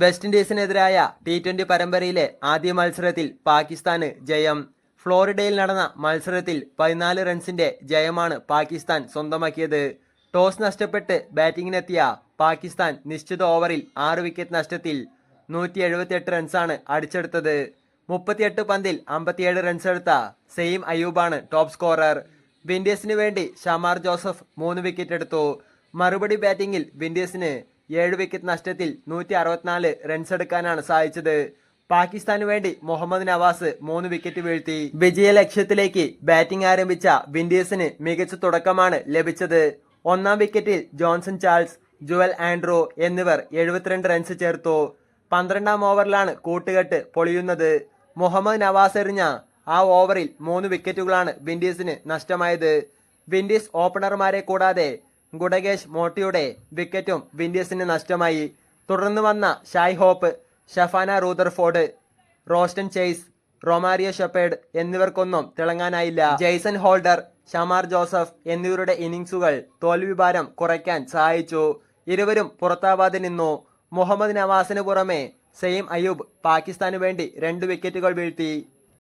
West ഇൻഡീസിനെതിരായ T twenty പരമ്പരയിലെ ആദ്യ മത്സരത്തിൽ പാകിസ്ഥാന് ജയം. ഫ്ലോറിഡയിൽ നടന്ന മത്സരത്തിൽ പതിനാല് റൺസിന്റെ ജയമാണ് പാകിസ്ഥാൻ സ്വന്തമാക്കിയത്. ടോസ് നഷ്ടപ്പെട്ട് ബാറ്റിംഗിനെത്തിയ പാകിസ്ഥാൻ നിശ്ചിത ഓവറിൽ ആറ് വിക്കറ്റ് നഷ്ടത്തിൽ നൂറ്റി എഴുപത്തിയെട്ട് റൺസാണ് അടിച്ചെടുത്തത്. മുപ്പത്തിയെട്ട് പന്തിൽ അമ്പത്തിയേഴ് റൺസ് എടുത്ത സെയിം അയൂബാണ് ടോപ്പ് സ്കോറർ. വിൻഡീസിന് വേണ്ടി ഷമാർ ജോസഫ് മൂന്ന് വിക്കറ്റ് എടുത്തു. മറുപടി ബാറ്റിംഗിൽ വിൻഡീസിന് ഏഴ് വിക്കറ്റ് നഷ്ടത്തിൽ നൂറ്റി അറുപത്തിനാല് റൺസ് എടുക്കാനാണ് സാധിച്ചത്. പാകിസ്ഥാന് വേണ്ടി മുഹമ്മദ് നവാസ് മൂന്ന് വിക്കറ്റ് വീഴ്ത്തി. വിജയ ലക്ഷ്യത്തിലേക്ക് ബാറ്റിംഗ് ആരംഭിച്ച വിൻഡീസിന് മികച്ച തുടക്കമാണ് ലഭിച്ചത്. ഒന്നാം വിക്കറ്റിൽ ജോൺസൺ ചാൾസ് ജുവൽ ആൻഡ്രോ എന്നിവർ എഴുപത്തിരണ്ട് റൺസ് ചേർത്തു. പന്ത്രണ്ടാം ഓവറിലാണ് കൂട്ടുകെട്ട് പൊളിയുന്നത്. മുഹമ്മദ് നവാസ് എറിഞ്ഞ ആ ഓവറിൽ മൂന്ന് വിക്കറ്റുകളാണ് വിൻഡീസിന് നഷ്ടമായത്. വിൻഡീസ് ഓപ്പണർമാരെ കൂടാതെ ഗുഡഗേഷ് മോട്ടിയുടെ വിക്കറ്റും വിൻഡീസിന് നഷ്ടമായി. തുടർന്ന് വന്ന Shai Hope Sherfane Rutherford Roston Chase Romario Shepherd എന്നിവർക്കൊന്നും തിളങ്ങാനായില്ല. ജെയ്സൺ ഹോൾഡർ ഷമാർ ജോസഫ് എന്നിവരുടെ ഇന്നിംഗ്സുകൾ തോൽവിഭാരം കുറയ്ക്കാൻ സഹായിച്ചു. ഇരുവരും പുറത്താവാതെ നിന്നു. മുഹമ്മദ് നവാസിന് പുറമെ സെയിം അയൂബ് പാകിസ്ഥാനു വേണ്ടി രണ്ട് വിക്കറ്റുകൾ വീഴ്ത്തി.